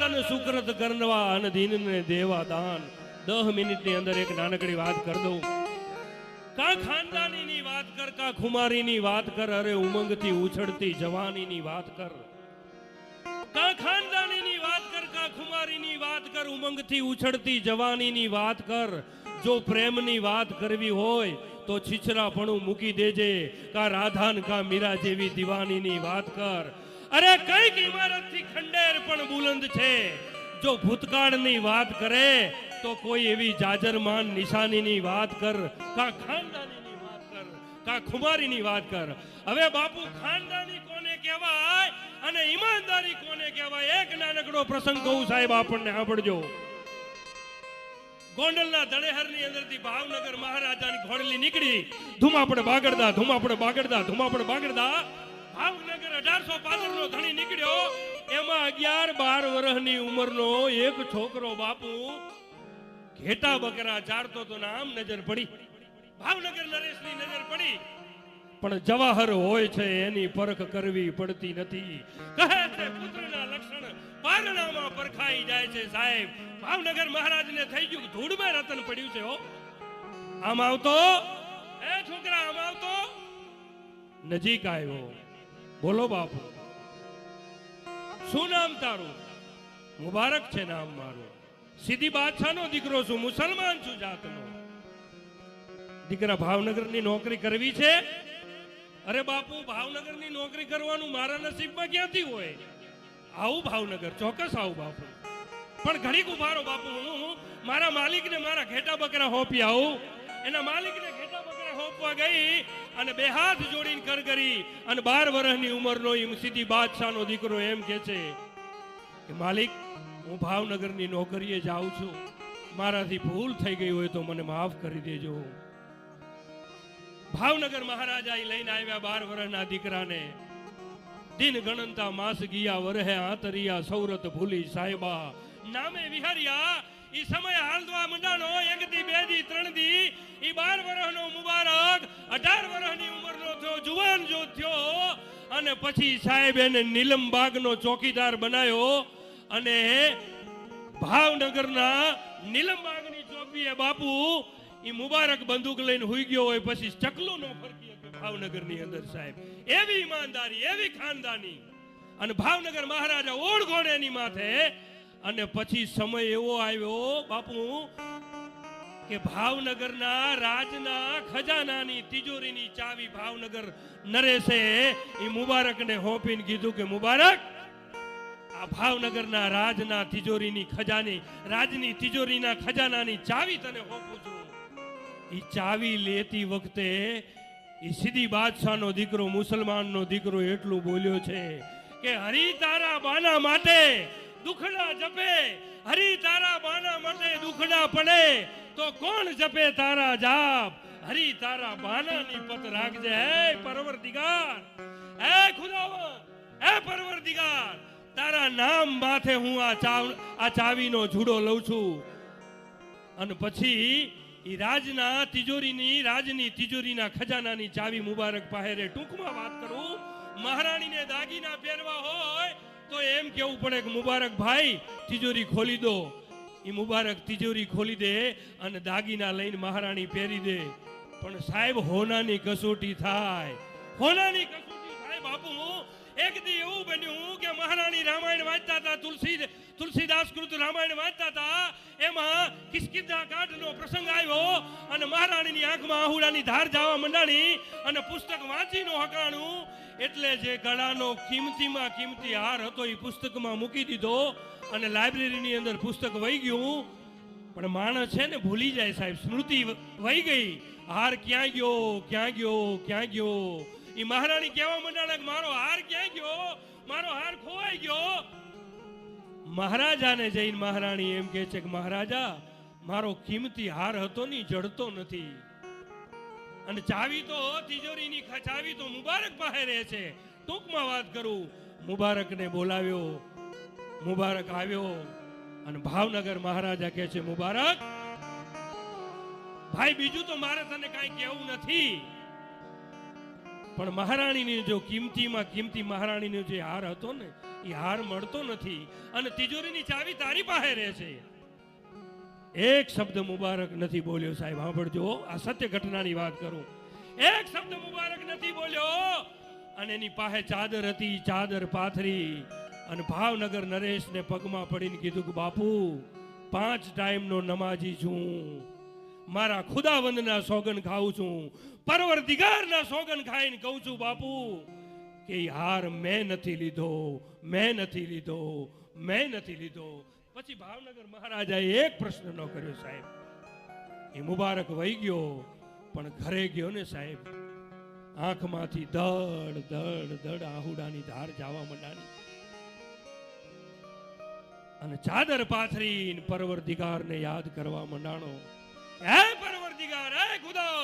તન સુકૃત કરવા અને દીનને દેવા દાન. દહ મિનિટની અંદર એક નાનકડી વાત કર દઉં. કા ખાનદાનીની વાત ખુમારીની વાત કર ઉમંગથી ઉછળતી જવાનીની વાત વાત કર, કા ખુમારીની વાત વાત કરવી હોય, તો છીછરાપણું મૂકી દેજે. કા રાધાન, કા મીરા જેવી દીવાનીની વાત કર. અરે કંઈક ઇમારતથી ખંડેર પણ બુલંદ છે. જો ભૂતકાળની વાત કરે, તો કોઈ એવી જાજરમાન નિશાનીની વાત કર, કા ખાનદાનીની વાત કર, કા ખુમારીની વાત કર. હવે બાપુ, ખાનદાની કોને કહેવાય અને ઈમાનદારી કોને કહેવાય, એક નાનકડો પ્રસંગ કહું સાહેબ, આપણને સાંભળજો. ગોંડલના દણેહરની અંદરથી ભાવનગર મહારાજાની ઘોડલી નીકળી. ધુમાપડ બાગડદા ધુમાપડ બાગડદા ધુમાપડ બાગડદા. ભાવનગર અઢારસો નો ધણી નીકળ્યો. એમાં અગિયાર બાર વર્ષની ઉંમરનો એક છોકરો બાપુ ઘેટા બકરા ચારતો તો નામ નજર પડી. ભાવનગર નરેશની નજર પડી. પણ જવાહર હોય છે, એની પરખ કરવી પડતી નથી. કહે છે, પુત્રના લક્ષણ પારણામાં પરખાઈ જાય છે સાહેબ. ભાવનગર મહારાજને થઈ ગયું ધૂળમાં રતન પડ્યું છે, હો. આમ આવતો? એ છોકરા, આમ આવતો? નજીક આવ્યો. બોલો બાપુ. શું નામ તારું? મુબારક છે નામ મારું. સીધી બાદશાહનો દીકરો છું, મુસલમાન છું જાતનો. દીકરા ભાવનગરની નોકરી કરવી છે? અરે બાપુ, ભાવનગરની નોકરી કરવાનું મારા નસીબમાં ક્યાંથી હોય? આવું ભાવનગર, ચોક્કસ આવું બાપુ. પણ ઘડીક ઉભારો બાપુ, હું મારા માલિકને મારા ઘેટા બકરા હોપી આવું એના માલિકને ઘેટા બકરા હોપવા ગઈ અને બે હાથ જોડીને કર કરી અને બાર વર્ષની ઉંમરનો ઈ સીધી બાદશાહનો દીકરો એમ કે છે કે, માલિક, હું ભાવનગરની નોકરીએ જાઉં છું. મારાથી ભૂલ થઈ ગઈ હોય તો મને માફ કરી દેજો. ભાવનગર મહારાજા એ લઈને આવ્યા બાર વર્ષના દીકરાને. દિન ગણનતા માસ ગયા વરહે આંતરિયા સૌરત ભૂલી સાહેબા. નામે વિહારિયા ઈ સમય હાલવા મંડાણો, એક દી, બે દી, ત્રણ દી, ઈ બાર વર્ષનો મુબારક, અઢાર વર્ષની ઉંમરનો થયો, જુવાન જો થયો. અને પછી સાહેબ એને નીલમબાગનો ચોકીદાર બનાવ્યો અને ભાવનગરના નીલમબાગની ચોકીએ બાપુ ઈ મુબારક બંદૂક લઈને હુઈ ગયો હોય, પછી ચકલું નો ફરકી ભાવનગરની અંદર સાહેબ. એવી ઈમાનદારી, એવી ખાનદાની. અને ભાવનગર મહારાજા ઓળઘોડેની માથે અને પછી સમય એવો આવ્યો, બાપુ, કે ભાવનગરના રાજના ખજાનાની, તિજોરીની ચાવી ભાવનગર નરેશે એ મુબારકને હોપીને કીધું કે, મુબારક, આ ભાવનગરના રાજના તિજોરીની ખજાની, રાજની તિજોરીના ખજાનાની ચાવી તને હોપું છું. ઈ ચાવી લેતી વખતે એ સીધી બાદશાહનો દીકરો, મુસલમાનનો દીકરો એટલું બોલ્યો છે કે, હરી તારા બાના માટે દુખડા જપે, હરી તારા બાના માટે દુખડા પડે, તો કોણ જપે તારા જાપ? હરી તારા બાનાની પત રાખજે. હે પરવરદિગાર, હે ખુદાવંત, હે પરવરદિગાર, તારા નામ માથે હું આ ચાવ, આ ચાવીનો જુડો લઉં છું. અને પછી એ રાજના તિજોરીની, રાજની તિજોરીના ખજાનાની ચાવી મુબારક પહેરે ટૂંકમાં વાત કરું. મહારાણીને દાગીના પહેરવા હોય તો એમ કેવું પડે કે મુબારક ભાઈ, તિજોરી ખોલી દો. એ મુબારક તિજોરી ખોલી દે અને દાગીના લઈને મહારાણી પહેરી દે. પણ સાહેબ, હોનાની કસોટી થાય. હોનાની કસોટી થાય બાપુ એક દી એવું બન્યું કે મહારાણી રામાયણ વાંચતા હતા, તુલસી તુલસીદાસ કૃત રામાયણ વાંચતા હતા. એમાં કિસ્કિંધા નો પ્રસંગ આવ્યો અને મહારાણીની આંખમાં આહુડાની ધાર જવા મંડાણી અને પુસ્તક વાંચી નો હકાણું. એટલે જે ગળાનો કિંમતીમાં કિંમતી હાર હતો એ પુસ્તકમાં મૂકી દીધો અને લાઇબ્રેરીની અંદર પુસ્તક વહી ગયું. પણ માણસ છે ને ભૂલી જાય સાહેબ, સ્મૃતિ વહી ગઈ. હાર ક્યાં ગયો ક્યાં ગયો ક્યાં ગયો? એ મહારાણી કહેવા માંડ્યા કે મારો હાર ક્યાં ગયો? મારો હાર ખોવાઈ ગયો. મહારાજાને જઈને મહારાણી એમ કહે છે કે મહારાજા, મારો કિંમતી હાર હતો ની જડતો નથી. અને ચાવી તો તિજોરીની ચાવી તો મુબારક પાસે રહે છે. ટૂંકમાં વાત કરું, મુબારકને બોલાવ્યો, મુબારક આવ્યો અને ભાવનગર મહારાજા કહે છે, મુબારક. ભાઈ, બીજું તો મારે તને કાંઈ કહેવું નથી. પણ મહારાણીની જો કિંમતીમાં કિંમતી મહારાણીનો જે હાર હતો ને, એ હાર મળતો નથી. અને તિજોરીની ચાવી તારી પાસે રહે છે. એક શબ્દ મુબારક નથી બોલ્યો સાહેબ. સાંભળજો, આ સત્ય ઘટનાની વાત કરું. એક શબ્દ મુબારક નથી બોલ્યો. અને એની પાસે ચાદર હતી, ચાદર પાથરી. અને ભાવનગર નરેશને પગમાં પડીને કીધું કે, બાપુ, પાંચ ટાઈમનો નમાજી છું. મારા ખુદાવંદના સોગન ખાઉં છું. પરવરદિગારના સોગન ખાઈને કહું છું, બાપુ, કે હાર મેં નથી લીધો, મેં નથી લીધો, મેં નથી લીધો. પછી ભાવનગર મહારાજાએ એક પ્રશ્ન ન કર્યો સાહેબ. એ મુબારક વહી ગયો, પણ ઘરે ગયો ને સાહેબ. આંખમાંથી દડ દડ દડ આહુડાની ધાર જવા મંડાણી. અને ચાદર પાથરીને પરવરદિગારને યાદ કરવા મંડાણો. હે પરવરદિગાર, હે ખુદા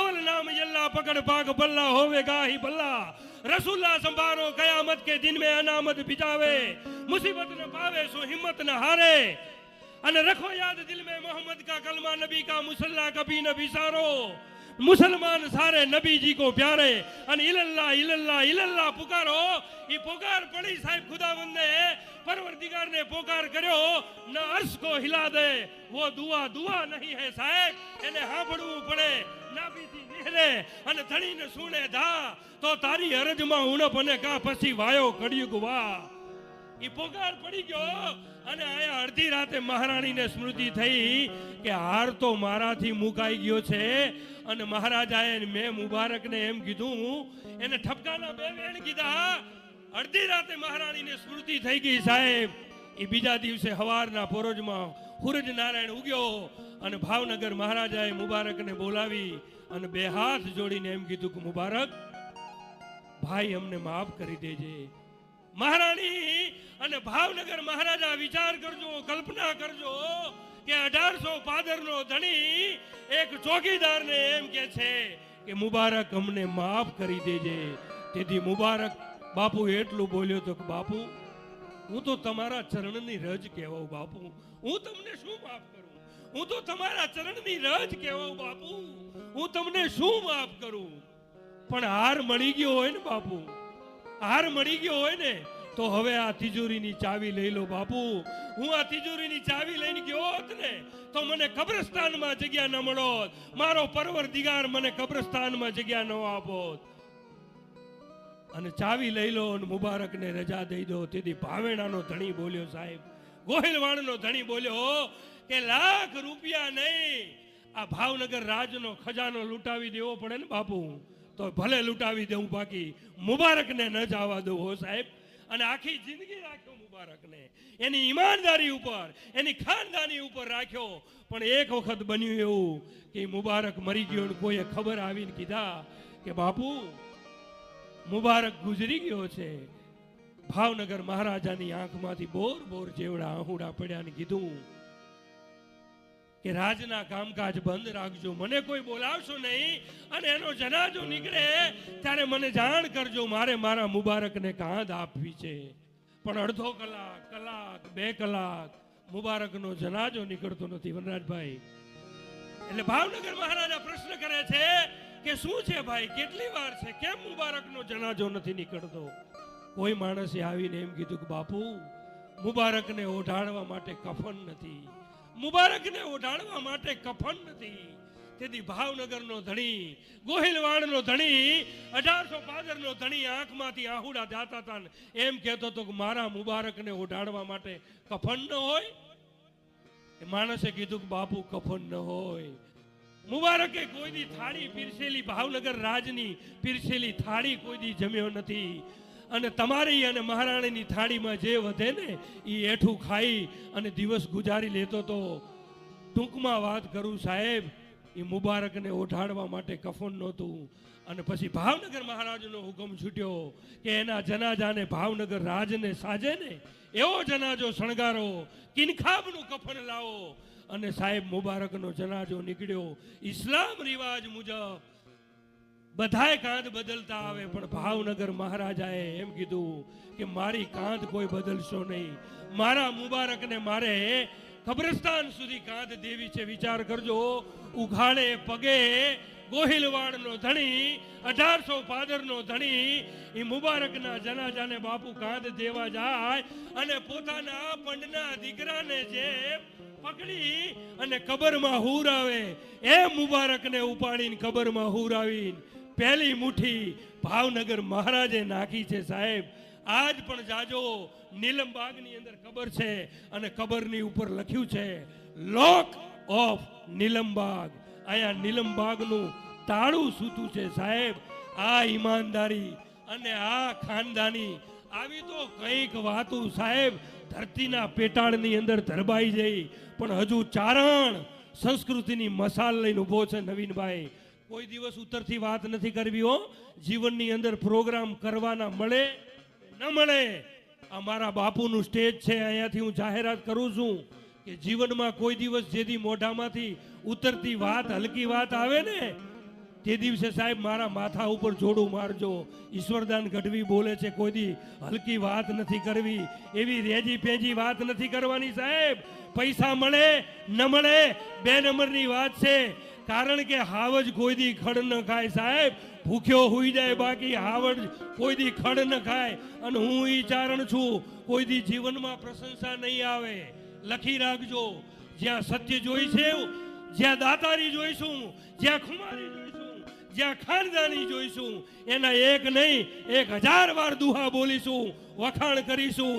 અવલ નામ યલ્લા, પકડ પાક બલ્લા હોવે ગાહી બલ્લા રસુલ્લા સંભારો, કયામત કે દિન મે અનામત બિચાવે મુસીબત ને પાવે શું હિંમત ને હારે. અને રખો યાદ દિલ મે મોહમ્મદ કા કલમા, નબી કા મુસલ્લા કભી ન બિસારો મુસલમાન સારે નબીજી કો પ્યારે. અને ઇલલ્લા ઇલલ્લા ઇલલ્લા પુકારો. ઈ પુકાર પડી સાહેબ ખુદાવંદે. પરવરદિગાર ને પોકાર કર્યો. ના અર્શ કો હિલા દે વો દુઆ દુઆ નહીં હે સાહેબ. એને સાંભળવું પડે. નાભીથી નિહરે અને ધણીને સુણે ધા. તો તારી અરજમાં ઉણપ અને કા પછી વાયો કડિયુગ વા. પોકાર પડી ગયો. અને આયા અડધી રાતે મહારાણીને સ્મૃતિ થઈ કે હાર તો મારાથી મુકાઈ ગયો છે. અને મહારાજાએ મેં મુબારકને એમ કીધું, એને ઠપકાના બે વેણ કીધા. અડધી રાતે મહારાણીને સ્મૃતિ થઈ ગઈ સાહેબ. એ બીજા દિવસે હવારના પોરોજમાં હુરજ નારાયણ ઉગ્યો અને ભાવનગર મહારાજાએ મુબારકને બોલાવી અને બે હાથ જોડીને એમ કીધું કે, મુબારક, ભાઈ અમને માફ કરી દેજે. મહારાણી અને ભાવનગર મહારાજા, વિચાર કરજો, કલ્પના કરજો કે અઢારસો પાદરનો ધણી એક ચોકીદારને એમ કે છે કે, મુબારક અમને માફ કરી દેજે. તેથી મુબારક, બાપુ એટલું બોલ્યો તો બાપુ, હું તો તમારા ચરણની રજ કહેવાઉં, બાપુ. હું તમને શું માફ કરું? હું તો તમારા ચરણની રજ કહેવાઉં, બાપુ. હું તમને શું માફ કરું? પણ હાર મળી ગયો હોય ને, બાપુ. હાર મળી ગયો હોય ને તો હવે આ તિજોરીની ચાવી લઈ લો બાપુ. હું આ તિજોરીની ચાવી લઈને ગયો હોત ને, તો મને કબ્રસ્તાનમાં જગ્યા ન મળોત. મારો પરવર દિગાર મને કબ્રસ્તાનમાં જગ્યા ન આપોત. અને ચાવી લઈ લો અને મુબારકને રજા દઈ દો. તેથી ભાવેણાનો ધણી બોલ્યો, સાહેબ. ગોહિલવાણનો ધણી બોલ્યો કે લાખ રૂપિયા નહીં. આ ભાવનગર રાજનો ખજાનો લૂંટાવી દેવો પડે ને બાપુ. તો ભલે લૂંટાવી દેવું બાકી. મુબારકને ન જવા દઉં હો, સાહેબ. અને આખી જિંદગી રાખ્યો મુબારકને. એની ઈમાનદારી ઉપર, એની ખાનદાની ઉપર રાખ્યો. પણ એક વખત બન્યું એવું કે મુબારક મરી ગયો ને કોઈએ ખબર આવીને કીધા કે બાપુ, મુબારક ગુજરી ગયો છે. ભાવનગર મહારાજાની આંખમાંથી બોર બોર જેવડા આહુડા પડ્યા ને કીધું કે રાજના કામકાજ બંધ રાખજો. મને કોઈ બોલાવશો નહીં અને એનો જનાજો નીકળે ત્યારે મને જાણ કરજો મારે મારા મુબારકને કાંધ આપવી છે. પણ અડધો કલાક કલાક, બે કલાક મુબારકનો જનાજો નીકળતો નથી. વનરાજભાઈ, એટલે ભાવનગર મહારાજા પ્રશ્ન કરે છે કે શું છે ભાઈ? કેટલી વાર છે? કેમ મુબારકનો જનાજો નથી નીકળતો? કોઈ માણસે આવીને એમ કીધું કે બાપુ, મુબારકને ઓઢાડવા માટે કફન નથી. મુબારકને ઓઢાડવા માટે કફન નથી. તેથી ભાવનગરનો ધણી, ગોહિલવાડનો ધણી, અઢારસો પાદરનો ધણી આંખમાંથી આહુડા જાતા હતા એમ કહેતો હતો કે મારા મુબારકને ઓઢાડવા માટે કફન ન હોય. એ માણસે કીધું કે બાપુ, કફન ન હોય. મુબારકે કોઈ દી થાળી પીરસેલી, ભાવનગર રાજની પીરસેલી થાળી કોઈ દી જમ્યો નથી. અને તમારી અને મહારાણીની થાળીમાં જે વધે ને એ એઠું ખાઈ અને દિવસ ગુજારી લેતો તો ટૂંકમાં વાત કરું સાહેબ એ મુબારકને ઓઢાડવા માટે કફન નહોતું. અને પછી ભાવનગર મહારાજનો હુકમ છૂટ્યો કે એના જનાજાને ભાવનગર રાજને સાજે ને, એવો જનાજો શણગારો, કિનખાબનું કફન લાવો. અને સાહેબ, મુબારકનો જનાજો નીકળ્યો. ઇસ્લામ રિવાજ મુજબ બધાય કાંધ બદલતા આવે, પણ ભાવનગર મહારાજાએ એમ કીધું કે મારી કાંધ કોઈ બદલશો નહીં. મારા મુબારકને મારે કબ્રસ્તાન સુધી કાંધ દેવી છે, વિચાર કરજો. ઉઘાડે પગે ગોહિલવાડનો ધણી, અઢારસો પાદરનો ધણી, એ મુબારકના જનાજાને બાપુ કાંધ દેવા જાય અને પોતાના પંડના દીકરાને જે પકડી અને કબરમાં હુરાવે એ મુબારકને ઉપાડીને કબરમાં હુરાવીને પહેલી મુઠ્ઠી ભાવનગર મહારાજે નાખી છે સાહેબ. આજ પણ જાજો નીલમબાગની અંદર કબર છે અને કબરની ઉપર લખ્યું છે લોક ઓફ નીલમબાગ. અહીંયા નીલમબાગનું તાળું સૂતું છે સાહેબ. આ ઈમાનદારી અને આ ખાનદાની આવી તો કંઈક વાતો સાહેબ ધરતીના પેટાળની અંદર ધરબાઈ જઈ. પણ હજુ ચારણ સંસ્કૃતિની મસાલ લઈને ઊભો છે નવીનભાઈ. કોઈ દિવસ ઉત્તરથી વાત નથી કરવી હો. જીવનની અંદર પ્રોગ્રામ કરવાના મળે ન મળે, આ મારા બાપુનું સ્ટેજ છે. અહીંયાથી હું જાહેરાત કરું છું કે જીવનમાં કોઈ દિવસ જેથી મોઢામાંથી ઉતરતી વાત, હલકી વાત આવે ને, તે દિવસે સાહેબ મારા માથા ઉપર જોડું મારજો. ઈશ્વરદાન ગઢવી બોલે છે કોઈ દી હલકી વાત નથી કરવી. એવી રેજી પેજી વાત નથી કરવાની સાહેબ. પૈસા મળે, ન મળે, બે નંબરની વાત છે. કારણ કે હાવજ કોઈ દી ખડ ન ખાય સાહેબ. ભૂખ્યો હોઈ જાય બાકી હાવજ કોઈ દી ખડ ન ખાય. અને હું ઈ ચારણ છું કોઈ દી જીવનમાં પ્રશંસા નહીં આવે. લખી રાખજો. જ્યાં સત્ય જોઈ જ્યાં દાતારી જોઈશું, જ્યાં ખુમારી જોઈશું, જ્યાં ખાનદાની જોઈશું, એના એક નહીં, એક હજાર વાર દુહા બોલીશું, વખાણ કરીશું